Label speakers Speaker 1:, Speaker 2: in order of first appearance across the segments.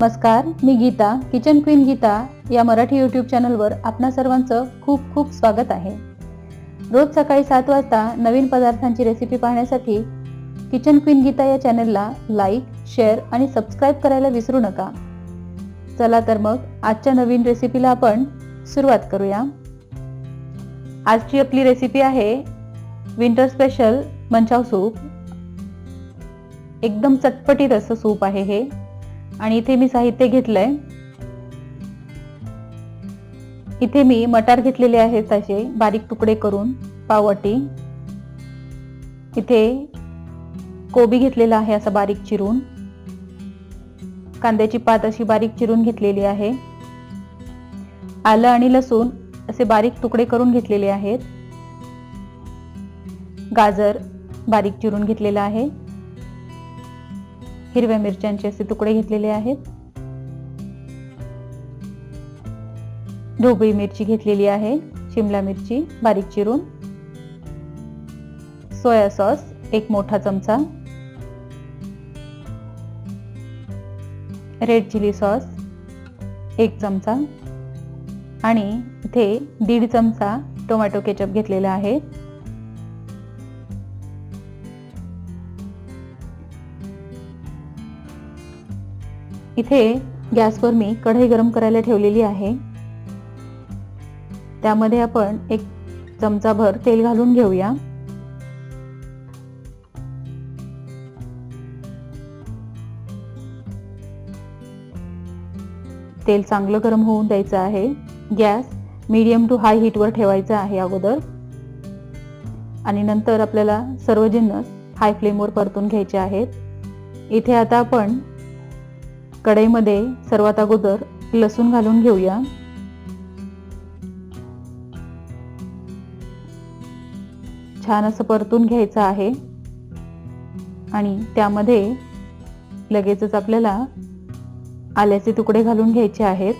Speaker 1: नमस्कार मी Geeta kitchen queen Geeta या मराठी यूट्यूब चॅनलवर आपणा सर्वांचं खूप खूप स्वागत आहे. रोज सकाळी सात वाजता नवीन पदार्थांची रेसिपी पाहण्यासाठी किचन क्वीन गीता या चॅनलला लाईक शेअर आणि सबस्क्राईब करायला विसरू नका. चला तर मग आजच्या नवीन रेसिपीला आपण सुरुवात करूया. आजची आपली रेसिपी आहे विंटर स्पेशल मंचाव सूप एकदम चटपटीत असं सूप आहे हे. आणि इथे मी साहित्य घेतलंय. इथे मी मटार घेतलेले आहेत असे बारीक तुकडे करून पावटी इथे कोबी घेतलेला आहे असा बारीक चिरून. कांद्याची पात अशी बारीक चिरून घेतलेली आहे. आलं आणि लसूण असे बारीक तुकडे करून घेतलेले आहेत. गाजर बारीक चिरून घेतलेला आहे. हिरव्या मिरच्यांचे असे तुकडे घेतलेले आहेत. ढोबळी मिरची घेतलेली आहे. शिमला मिरची बारीक चिरून. सोया सॉस एक मोठा चमचा. रेड चिली सॉस एक चमचा. आणि इथे दीड चमचा टोमॅटो केचप घेतलेला आहे. इथे गॅसवर मी कढई गरम करायला ठेवलेली आहे. त्यामध्ये आपण एक चमचाभर तेल घालून घेऊया. तेल चांगलं गरम होऊन द्यायचं आहे. गॅस मीडियम टू हाय हीटवर ठेवायचा आहे अगोदर. आणि नंतर आपल्याला सर्व जिन्नस हाय फ्लेमवर परतून घ्यायचे आहेत. इथे आता आपण कढईमध्ये सर्वात अगोदर लसूण घालून घेऊया. छान असं परतून घ्यायचं आहे. आणि त्यामध्ये लगेचच आपल्याला आल्याचे तुकडे घालून घ्यायचे आहेत.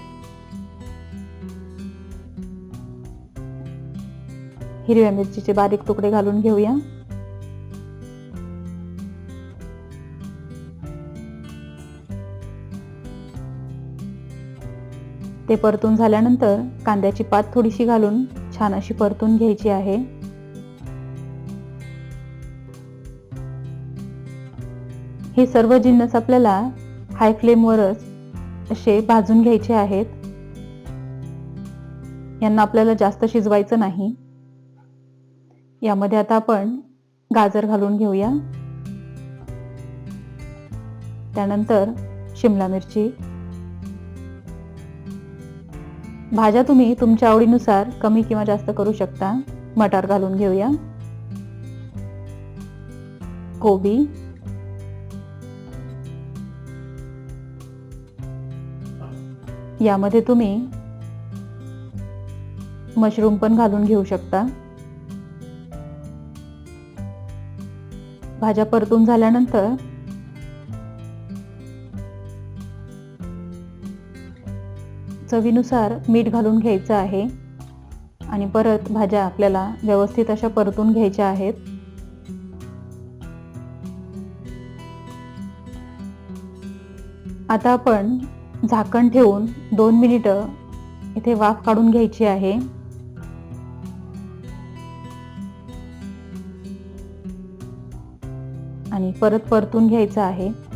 Speaker 1: हिरव्या मिरचीचे बारीक तुकडे घालून घेऊया. ते परतून झाल्यानंतर कांद्याची पात थोडीशी घालून छान अशी परतून घ्यायची आहे. हे सर्व जिन्नस आपल्याला हाय फ्लेमवरच असे भाजून घ्यायचे आहेत. यांना आपल्याला जास्त शिजवायचं नाही. यामध्ये आता आपण गाजर घालून घेऊया. त्यानंतर शिमला मिरची भाज्या तुम्ही तुमच्या आवडीनुसार कमी किंवा जास्त करू शकता. मटार घालून घेऊया. कोबी. यामध्ये तुम्ही मशरूम पण घालून घेऊ शकता. भाज्या परतून झाल्यानंतर चवीनुसार मीठ घालून घ्यायचं आहे. आणि परत भाज्या आपल्याला व्यवस्थित अशा परतून घ्यायच्या आहेत. आता आपण झाकण ठेवून दोन मिनिटं इथे वाफ काढून घ्यायची आहे. आणि परत परतून घ्यायचं आहे.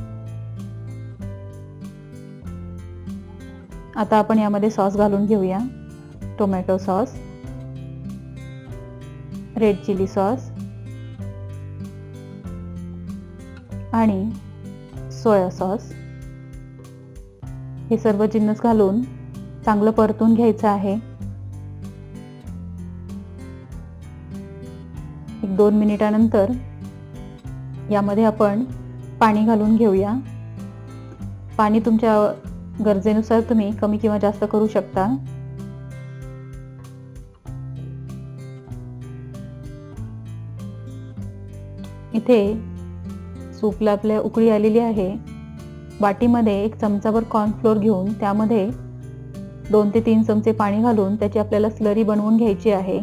Speaker 1: आता आपण यामध्ये सॉस घालून घेऊया. Tomato sauce red chilli sauce आणि सोया सॉस. हे सर्व जिन्नस घालून चांगलं परतून घ्यायचं आहे. एक दोन मिनिटानंतर यामध्ये आपण पाणी घालून घेऊया. पाणी तुमच्या गरजेनुसार तुम्ही कमी किंवा जास्त करू शकता. इथे सूपला आपल्या उकळी आलेली आहे. वाटीमध्ये एक चमचाभर कॉर्नफ्लोअर घेऊन त्यामध्ये दोन ते तीन चमचे पाणी घालून त्याची आपल्याला स्लरी बनवून घ्यायची आहे.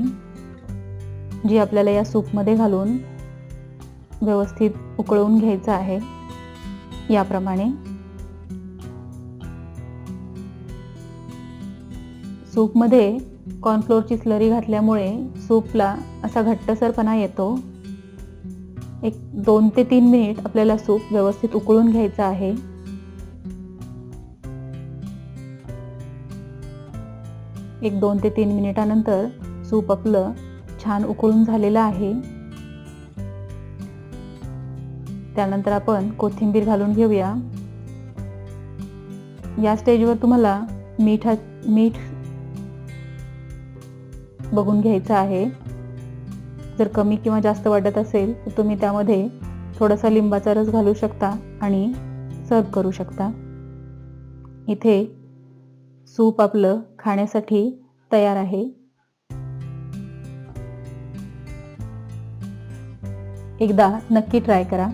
Speaker 1: जी आपल्याला या सूपमध्ये घालून व्यवस्थित उकळवून घ्यायचं आहे. याप्रमाणे सूपमध्ये कॉर्नफ्लोअरची स्लरी घातल्यामुळे सूपला असा घट्टसरपणा येतो. एक दोन ते तीन मिनिट आपल्याला सूप व्यवस्थित उकळून घ्यायचं आहे. एक दोन ते तीन मिनिटानंतर सूप आपलं छान उकळून झालेलं आहे. त्यानंतर आपण कोथिंबीर घालून घेऊया. या स्टेजवर तुम्हाला मीठा मीठ बघून घ्यायचं आहे. जर कमी किंवा जास्त वाटत असेल तर तुम्ही त्यामध्ये थोडासा लिंबाचा रस घालू शकता आणि सर्व करू शकता. इथे सूप आपलं खाण्यासाठी तयार आहे. एकदा नक्की ट्राय करा.